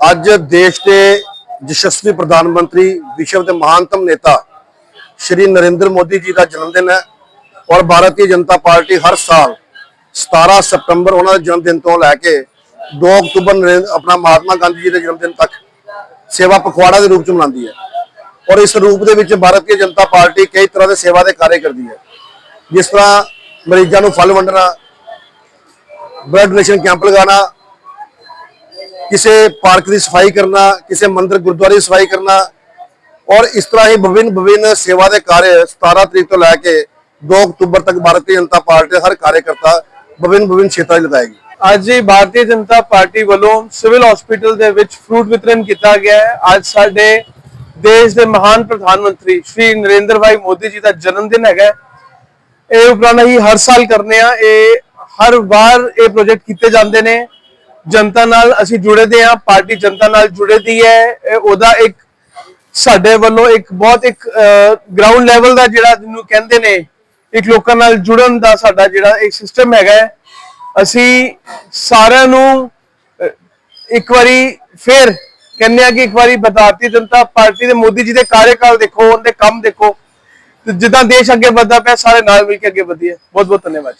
ਅੱਜ ਦੇਸ਼ ਦੇ ਯਸ਼ਸਵੀ ਪ੍ਰਧਾਨ ਮੰਤਰੀ, ਵਿਸ਼ਵ ਦੇ ਮਹਾਨਤਮ ਨੇਤਾ ਸ਼੍ਰੀ ਨਰਿੰਦਰ ਮੋਦੀ ਜੀ ਦਾ ਜਨਮ ਦਿਨ ਹੈ ਔਰ ਭਾਰਤੀ ਜਨਤਾ ਪਾਰਟੀ ਹਰ ਸਾਲ 17 ਸਤੰਬਰ ਉਹਨਾਂ ਦੇ ਜਨਮ ਦਿਨ ਤੋਂ ਲੈ ਕੇ 2 ਅਕਤੂਬਰ ਨਰਿੰ- ਆਪਣਾ ਮਹਾਤਮਾ ਗਾਂਧੀ ਜੀ ਦੇ ਜਨਮ ਦਿਨ ਤੱਕ ਸੇਵਾ ਪਖਵਾੜਾ ਦੇ ਰੂਪ ਚ ਮਨਾਉਂਦੀ ਹੈ ਔਰ ਇਸ ਰੂਪ ਦੇ ਵਿੱਚ ਭਾਰਤੀ ਜਨਤਾ ਪਾਰਟੀ ਕਈ ਤਰ੍ਹਾਂ ਦੇ ਸੇਵਾ ਦੇ ਕਾਰਜ ਕਰਦੀ ਹੈ। ਜਿਸ ਤਰ੍ਹਾਂ ਮਰੀਜ਼ਾਂ ਨੂੰ ਫਲ ਵੰਡਣਾ, ਬਲੱਡ ਡੋਨੇਸ਼ਨ ਕੈਂਪ ਲਗਾਉਣਾ ਕਿਸੇ ਪਾਰਕ ਦੀ ਸਫ਼ਾਈ ਕਰਨਾ, ਕਿਸੇ ਮੰਦਿਰ ਗੁਰਦੁਆਰੇ ਦੀ ਸਫ਼ਾਈ ਕਰਨਾ ਔਰ ਇਸ ਤਰ੍ਹਾਂ ਹੀ ਵਿਭਿੰਨ ਵਿਭਿੰਨ ਸੇਵਾ ਦੇ ਕਾਰਜ 17 ਤਰੀਕ ਤੋਂ ਲੈ ਕੇ 2 ਅਕਤੂਬਰ ਤੱਕ ਭਾਰਤੀ ਜਨਤਾ ਪਾਰਟੀ ਦੇ ਹਰ ਕਾਰਜਕਰਤਾ ਵਿਭਿੰਨ ਵਿਭਿੰਨ ਖੇਤਰਾਂ 'ਚ ਲਗਾਏਗੀ। ਅੱਜ ਹੀ ਭਾਰਤੀ ਜਨਤਾ ਪਾਰਟੀ ਵੱਲੋਂ ਸਿਵਲ ਹਸਪੀਟਲ ਦੇ ਵਿੱਚ ਫਰੂਟ ਵਿਤਰਨ ਕੀਤਾ ਗਿਆ ਹੈ। ਅੱਜ ਸਾਡੇ ਦੇਸ਼ ਦੇ ਮਹਾਨ ਪ੍ਰਧਾਨ ਮੰਤਰੀ ਸ਼੍ਰੀ ਨਰਿੰਦਰ ਭਾਈ ਮੋਦੀ ਜੀ ਦਾ ਜਨਮ ਦਿਨ ਹੈਗਾ ਇਹ ਉਪਰਾਲਾ ਹੀ ਹਰ ਸਾਲ ਕਰਨੇ ਆ। ਇਹ ਹਰ ਵਾਰ ਇਹ ਪ੍ਰੋਜੈਕਟ ਕੀਤੇ ਜਾਂਦੇ ਨੇ। ਜਨਤਾ ਨਾਲ ਅਸੀਂ ਜੁੜੇ ਦੇ ਆ ਪਾਰਟੀ ਜਨਤਾ ਨਾਲ ਜੁੜੇ ਦੀ ਹੈ। ਉਹਦਾ ਇੱਕ ਸਾਡੇ ਵੱਲੋਂ ਇੱਕ ਬਹੁਤ ਇੱਕ ਗਰਾਊਂਡ ਲੈਵਲ ਦਾ ਜਿਹੜਾ ਜਿਹਨੂੰ ਕਹਿੰਦੇ ਨੇ, ਇੱਕ ਲੋਕਾਂ ਨਾਲ ਜੁੜਨ ਦਾ ਸਾਡਾ ਜਿਹੜਾ ਇੱਕ ਸਿਸਟਮ ਹੈਗਾ ਹੈ। ਅਸੀਂ ਸਾਰਿਆਂ ਨੂੰ ਇੱਕ ਵਾਰੀ ਫੇਰ ਕਹਿੰਦੇ ਆ ਕਿ ਇੱਕ ਵਾਰੀ ਭਾਰਤੀ ਜਨਤਾ ਪਾਰਟੀ ਦੇ ਮੋਦੀ ਜੀ ਦੇ ਕਾਰਜਕਾਲ ਦੇਖੋ, ਉਹਦੇ ਕੰਮ ਦੇਖੋ। ਤੇ ਜਿੱਦਾਂ ਦੇਸ਼ ਅੱਗੇ ਵੱਧਦਾ ਪਿਆ, ਸਾਰੇ ਨਾਲ ਮਿਲ ਕੇ ਅੱਗੇ ਵਧੀਏ। ਬਹੁਤ ਬਹੁਤ ਧੰਨਵਾਦ।